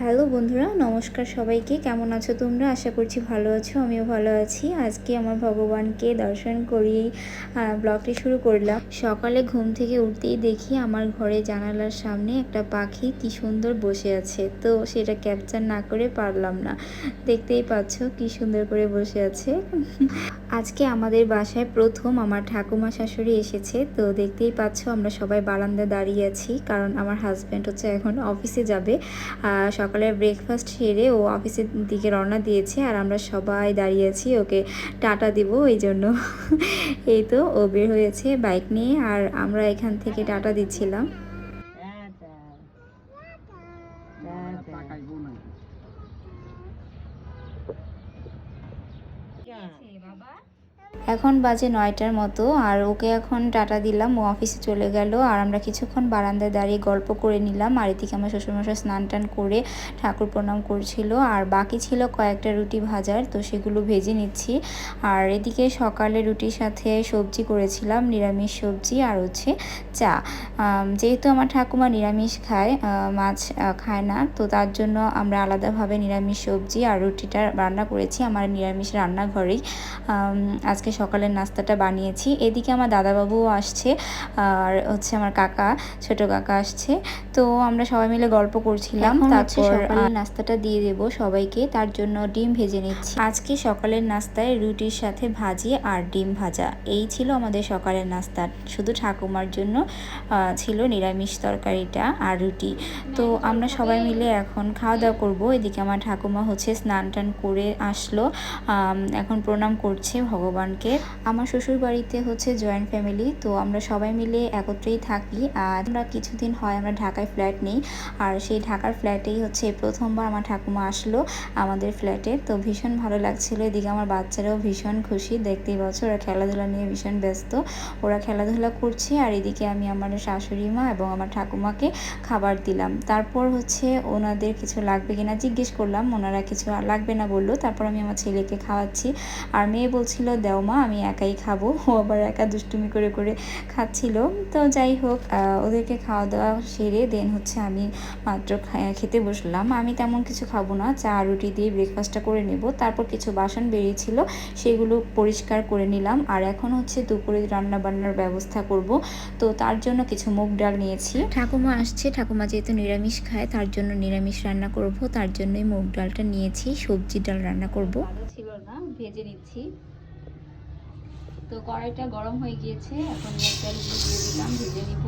Hello বন্ধুরা নমস্কার সবাইকে। কেমন আছো তোমরা? আশা করছি ভালো আছো আমিও ভালো আছি। আজকে আমার ভগবানকে দর্শন করিয়েই ব্লগটি শুরু করলাম। সকালে ঘুম থেকে উঠতেই দেখি আমার ঘরে জানালার সামনে একটা পাখি কি সুন্দর বসে আছে। তো সেটা ক্যাপচার না করে পারলাম না। দেখতেই পাচ্ছ কি সুন্দর করে বসে আছে। আজকে আমাদের বাসায় প্রথম আমার ঠাকুমা শাশুড়ি এসেছে। তো দেখতেই পাচ্ছ আমরা সবাই বারান্দায় দাঁড়িয়ে আছি কারণ আমার হাজব্যান্ড হচ্ছে এখন অফিসে যাবে। আহ, সকালে ব্রেকফাস্ট সেরে ও অফিসের দিকে রওনা দিয়েছে আর আমরা সবাই দাঁড়িয়ে আছি, ওকে টাটা দিব এই জন্য। এই তো ও বের হয়েছে বাইক নিয়ে আর আমরা এখান থেকে টাটা দিচ্ছিলাম। এখন বাজে নয়টার মতো, আর ওকে এখন টাটা দিলাম। ও অফিসে চলে গেল, আর আমরা কিছুক্ষণ বারান্দায় দাঁড়িয়ে গল্প করে নিলাম। আর এদিকে আমার শ্বশুরমশাই স্নান টান করে ঠাকুর প্রণাম করছিল। আর বাকি ছিল কয়েকটা রুটি ভাজার, তো সেগুলো ভেজে নিচ্ছি। আর এদিকে সকালে রুটির সাথে সবজি করেছিলাম, নিরামিষ সবজি আর হচ্ছে চা। যেহেতু আমার ঠাকুমা নিরামিষ খায় মাছ খায় না, তো তার জন্য আমরা আলাদাভাবে নিরামিষ সবজি আর রুটিটা রান্না করেছি আমার নিরামিষ রান্নাঘরেই। আজকে সকালের নাস্তাটা বানিয়েছি। এদিকে আমার দাদাবাবুও আসছে আর হচ্ছে আমার কাকা ছোট কাকা আসছে। তো আমরা সবাই মিলে গল্প করছিলাম। তারপর নাস্তাটা দিয়ে দেব সবাইকে। তার জন্য ডিম ভেজে নিচ্ছি। আজকে সকালের নাস্তায় রুটির সাথে ভাজি আর ডিম ভাজা। এই ছিল আমাদের সকালের নাস্তা। শুধু ঠাকুমার জন্য ছিল নিরামিষ তরকারিটা আর রুটি। তো আমরা সবাই মিলে এখন খাওয়া দাওয়া করব। এদিকে আমার ঠাকুমা হচ্ছে স্নান টান করে আসলো। এখন প্রণাম করছে ভগবানকে। আমার শ্বশুর বাড়িতে হচ্ছে জয়েন্ট ফ্যামিলি তো আমরা সবাই মিলে একত্রেই থাকি। আর আমরা কিছুদিন হয় আমরা ঢাকায় ফ্ল্যাট নেই। আর সেই ঢাকার ফ্ল্যাটেই হচ্ছে প্রথমবার আমার ঠাকুমা আসলো আমাদের ফ্ল্যাটে তো ভীষণ ভালো লাগছিল। এদিকে আমার বাচ্চারাও ভীষণ খুশি। দেখতেই পাচ্ছ, ওরা খেলাধুলা নিয়ে ভীষণ ব্যস্ত। ওরা খেলাধুলা করছে আর এদিকে আমি আমার শাশুড়ি মা এবং আমার ঠাকুমাকে খাবার দিলাম। তারপর হচ্ছে ওনাদের কিছু লাগবে কিনা জিজ্ঞেস করলাম। ওনারা কিছু লাগবে না বলল। তারপর আমি আমার ছেলেকে খাওয়াচ্ছি। আর মেয়ে বলছিল, দেও মা আমি একাই খাব। ও আবার একা দুষ্টুমি করে করে খাচ্ছিল। তো যাই হোক ওদেরকে খাওয়া দাওয়া সেরে দেন হচ্ছে আমি মাত্র খেতে বসলাম। আমি তেমন কিছু খাব না। চা রুটি দিয়ে ব্রেকফাস্টটা করে নেব। তারপর কিছু বাসন বেরিয়েছিল সেগুলো পরিষ্কার করে নিলাম। আর এখন হচ্ছে দুপুরে রান্না বান্নার ব্যবস্থা করব। তো তার জন্য কিছু মুগ ডাল নিয়েছি। ঠাকুমা আসছে। ঠাকুমা যেহেতু নিরামিষ খায় তার জন্য নিরামিষ রান্না করব। তার জন্যই মুগ ডালটা নিয়েছি। সবজি ডাল রান্না করব। ভালো ছিল না। ভেজে নিচ্ছি। তো কড়াইটা গরম হয়ে গিয়েছে এখন মুগ দিয়ে দিলাম ভেজে নিব।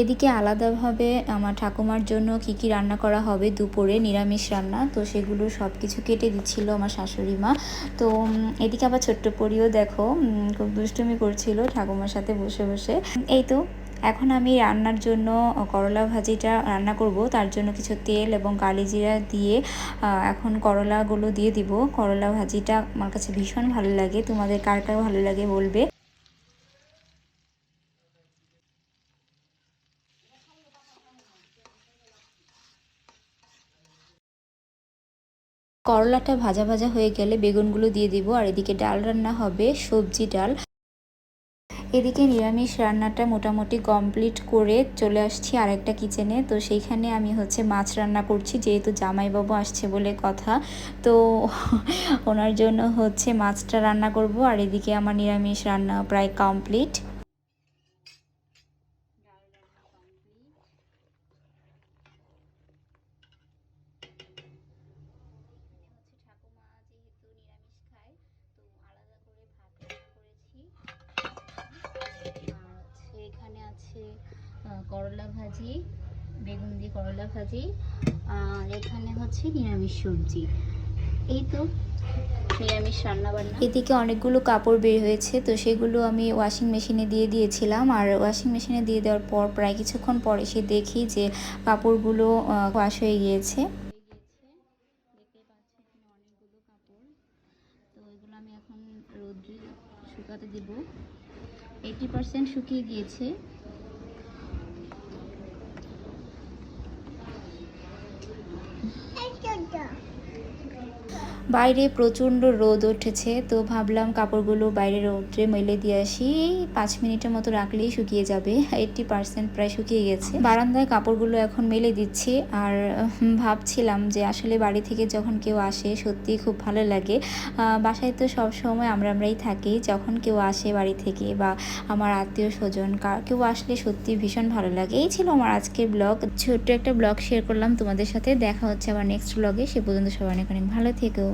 এদিকে আলাদাভাবে আমার ঠাকুমার জন্য কি কি রান্না করা হবে দুপুরে নিরামিষ রান্না, তো সেগুলো সব কিছু কেটে দিচ্ছিল আমার শাশুড়ি মা। তো এদিকে আবার ছোট্ট পরিও দেখো খুব দুষ্টুমি করছিল ঠাকুমার সাথে বসে বসে। এই তো, এখন আমি রান্নার জন্য করলা ভাজিটা রান্না করব। তার জন্য কিছু তেল এবং কালিজিরা দিয়ে এখন করলাগুলো দিয়ে দিব। করলা ভাজিটা আমার কাছে ভীষণ ভালো লাগে। তোমাদের কার কার ভালো লাগে বলবে? করলাটা ভাজা ভাজা হয়ে গেলে বেগুনগুলো দিয়ে দিব, আর এদিকে ডাল রান্না হবে, সবজি ডাল। এদিকে নিরামিষ রান্নাটা মোটামুটি কমপ্লিট করে চলে আসছি আরেকটা কিচেনে। তো সেইখানে আমি হচ্ছে মাছ রান্না করছি, যেহেতু জামাইবাবু আসছে বলে কথা। তো ওনার জন্য হচ্ছে মাছটা রান্না করব, আর এদিকে আমার নিরামিষ রান্না প্রায় কমপ্লিট আর এখানে আছে আহ, করলা ভাজি বেগুন দিয়ে করলা ভাজি আর এখানে হচ্ছে নিরামিষ সবজি। এই তো নিরামিষ রান্না বান্না এদিকে অনেকগুলো কাপড় বের হয়েছে তো সেগুলো আমি ওয়াশিং মেশিনে দিয়ে দিয়েছিলাম। আর ওয়াশিং মেশিনে দিয়ে দেওয়ার পর প্রায় কিছুক্ষণ পর এসে দেখি যে কাপড়গুলো ওয়াশ হয়ে গিয়েছে। তো এগুলো আমি এখন রোদ্রে শুকাতে দিব। এইটি পার্সেন্ট শুকিয়ে গিয়েছে। Yeah. বাইরে প্রচণ্ড রোদ উঠেছে, তো ভাবলাম কাপড়গুলো বাইরে রোদ্রে মেলে দিয়ে আসি। পাঁচ মিনিটের মতো রাখলেই শুকিয়ে যাবে। এইটটি পার্সেন্ট প্রায় শুকিয়ে গেছে। বারান্দায় কাপড়গুলো এখন মেলে দিচ্ছি আর ভাবছিলাম যে আসলে বাড়ি থেকে যখন কেউ আসে সত্যি খুব ভালো লাগে। বাসায় তো সব সময় আমরা আমরাই থাকি। যখন কেউ আসে বাড়ি থেকে বা আমার আত্মীয় স্বজন কেউ আসলে সত্যি ভীষণ ভালো লাগে। এই ছিল আমার আজকের ব্লগ। ছোট্ট একটা ব্লগ শেয়ার করলাম তোমাদের সাথে। দেখা হচ্ছে আবার নেক্সট ব্লগে সে পর্যন্ত সবাই অনেক অনেক ভালো থেকো।